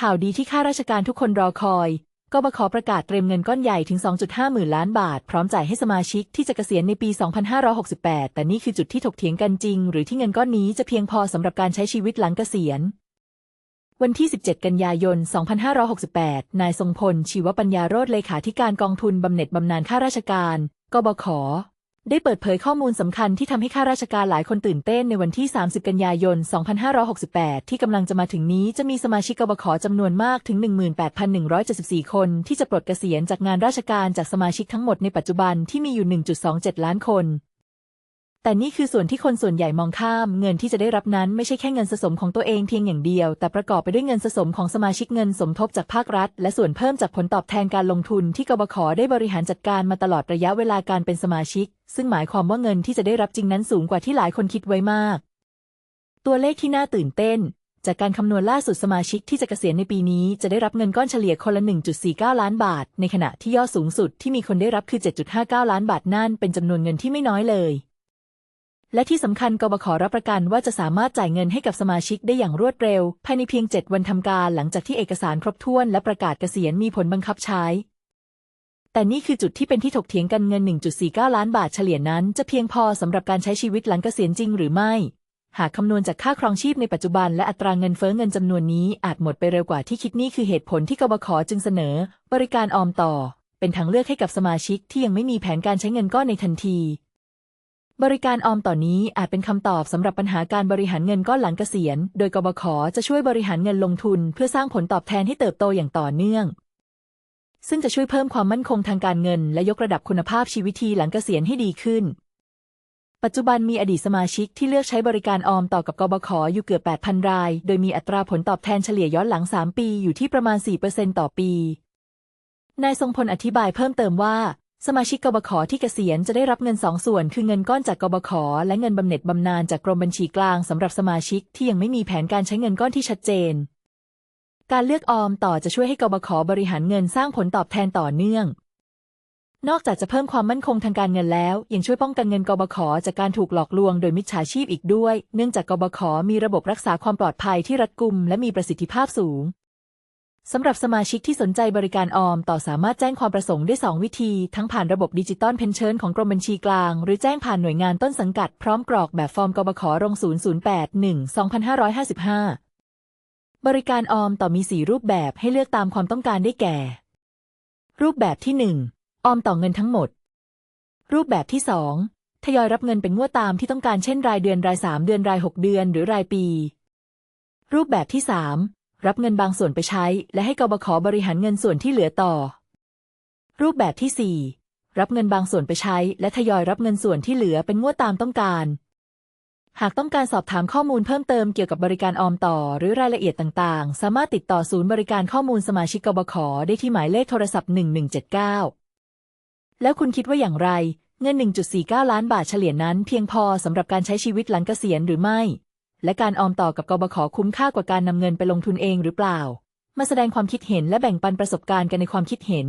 ข่าวดีที่ข้าราชการทุกคนรอคอยกบขประกาศเตรียมเงินก้อนใหญ่ถึง 2.5 หมื่นล้านบาท พร้อมจ่ายให้สมาชิกที่จะเกษียณในปี 2568 แต่นี่คือจุดที่ถกเถียงกันจริง หรือที่เงินก้อนนี้จะเพียงพอสำหรับการใช้ชีวิตหลังเกษียณ วันที่ 17 กันยายน 2568 นายทรงพล ชีวปัญญาโรธเลขาธิการกองทุนบำเหน็จบำนาญข้าราชการ กบข ได้เปิดเผยข้อมูลสำคัญที่ทำให้ข้าราชการหลายคนตื่นเต้นในวันที่ 30 กันยายน 2568 ที่กำลังจะมาถึงนี้จะมีสมาชิกกบขจำนวนมากถึง 18,174 คนที่จะปลดเกษียณจากงานราชการจากสมาชิกทั้งหมดในปัจจุบันที่มีอยู่ 1.27 ล้านคน แต่นี่คือส่วนที่คนส่วนใหญ่มองข้าม เงินที่จะได้รับนั้นไม่ใช่แค่เงินสะสมของตัวเองเพียงอย่างเดียว แต่ประกอบไปด้วยเงินสะสมของสมาชิกเงินสมทบจากภาครัฐ และส่วนเพิ่มจากผลตอบแทนการลงทุนที่กบขได้บริหารจัดการมาตลอดระยะเวลาการเป็นสมาชิก ซึ่งหมายความว่าเงินที่จะได้รับจริงนั้นสูงกว่าที่หลายคนคิดไว้มาก ตัวเลขที่น่าตื่นเต้น จากการคำนวณล่าสุดสมาชิกที่จะเกษียณในปีนี้จะได้รับเงินก้อนเฉลี่ยคนละ 1.49 ล้านบาท ในขณะที่ยอดสูงสุดที่มีคนได้รับคือ 7.59 ล้านบาทนั่นเป็นจำนวนเงินที่ไม่น้อยเลย และที่สำคัญกบขรับประกันว่าจะสามารถจ่ายเงินให้กับสมาชิกได้อย่างรวดเร็ว ภายในเพียง 7 วันทำการหลังจากที่เอกสารครบถ้วนและประกาศเกษียณมีผลบังคับใช้ แต่นี่คือจุดที่เป็นที่ถกเถียงกันเงิน 1.49 ล้านบาทเฉลี่ยนั้น จะเพียงพอสำหรับการใช้ชีวิตหลังเกษียณจริงหรือไม่ หากคำนวณจากค่าครองชีพในปัจจุบันและอัตราเงินเฟ้อเงินจำนวนนี้อาจหมดไปเร็วกว่าที่คิดนี่คือเหตุผลที่กบขจึงเสนอ บริการออมต่อ เป็นทางเลือกให้กับสมาชิกที่ยังไม่มีแผนการใช้เงินก้อนในทันที บริการออมต่อนนี้อาจเป็นคำตอบสำหรับปัญหาการบริหารเงินก้อนหลังเกษียณ โดยกบขจะช่วยบริหารเงินลงทุน เพื่อสร้างผลตอบแทนให้เติบโตอย่างต่อเนื่อง ซึ่งจะช่วยเพิ่มความมั่นคงทางการเงิน และยกระดับคุณภาพชีวิตทีหลังเกษียณให้ดีขึ้น ปัจจุบันมีอดีตสมาชิกที่เลือกใช้บริการออมต่อกับกบขอยู่เกือบ 8,000 ราย โดยมีอัตราผลตอบแทนเฉลี่ยย้อนหลัง 3 ปีอยู่ที่ประมาณ 4%ต่อปีนายทรงพลอธิบายเพิ่มเติมว่า สมาชิกกบขที่เกษียณจะได้รับเงินสองส่วน คือเงินก้อนจากกบขและเงินบำเหน็จบำนาญจากกรมบัญชีกลางสำหรับสมาชิกที่ยังไม่มีแผนการใช้เงินก้อนที่ชัดเจน การเลือกออมต่อจะช่วยให้กบขบริหารเงินสร้างผลตอบแทนต่อเนื่อง นอกจากจะเพิ่มความมั่นคงทางการเงินแล้ว ยังช่วยป้องกันเงินกบขจากการถูกหลอกลวงโดยมิจฉาชีพอีกด้วย เนื่องจากกบขมีระบบรักษาความปลอดภัยที่รัดกุมและมีประสิทธิภาพสูง สำหรับสมาชิกที่สนใจบริการออม ต่อสามารถแจ้งความประสงค์ได้ 2 วิธี ทั้งผ่านระบบดิจิตอลเพนเชิญของกรมบัญชีกลาง หรือแจ้งผ่านหน่วยงานต้นสังกัดพร้อมกรอกแบบฟอร์มกบขรง008 1 2555 บริการออมต่อมี 4 รูปแบบให้เลือกตามความต้องการได้แก่ รูปแบบที่ 1 ออมต่อเงินทั้งหมด รูปแบบที่ 2 ทยอยรับเงินเป็นงวดตามที่ต้องการเช่นรายเดือนราย 3 เดือนราย 6 เดือน หรือรายปี รูปแบบที่ 3 รับเงินบางส่วนไปใช้ และให้กบขบริหารเงินส่วนที่เหลือต่อ รูปแบบที่ 4 รับเงินบางส่วนไปใช้ และทยอยรับเงินส่วนที่เหลือเป็นงวดตามต้องการ หากต้องการสอบถามข้อมูลเพิ่มเติมเกี่ยวกับบริการออมต่อ หรือรายละเอียดต่างๆ สามารถติดต่อศูนย์บริการข้อมูลสมาชิกกบขได้ที่หมายเลขโทรศัพท์ 1179 แล้วคุณคิดว่าอย่างไร เงิน 1.49 ล้านบาทเฉลี่ยนั้นเพียงพอสำหรับการใช้ชีวิตหลังเกษียณหรือไม่ และการออมต่อกับกบขคุ้มค่ากว่าการนำเงินไปลงทุนเองหรือเปล่า มาแสดงความคิดเห็นและแบ่งปันประสบการณ์กันในความคิดเห็น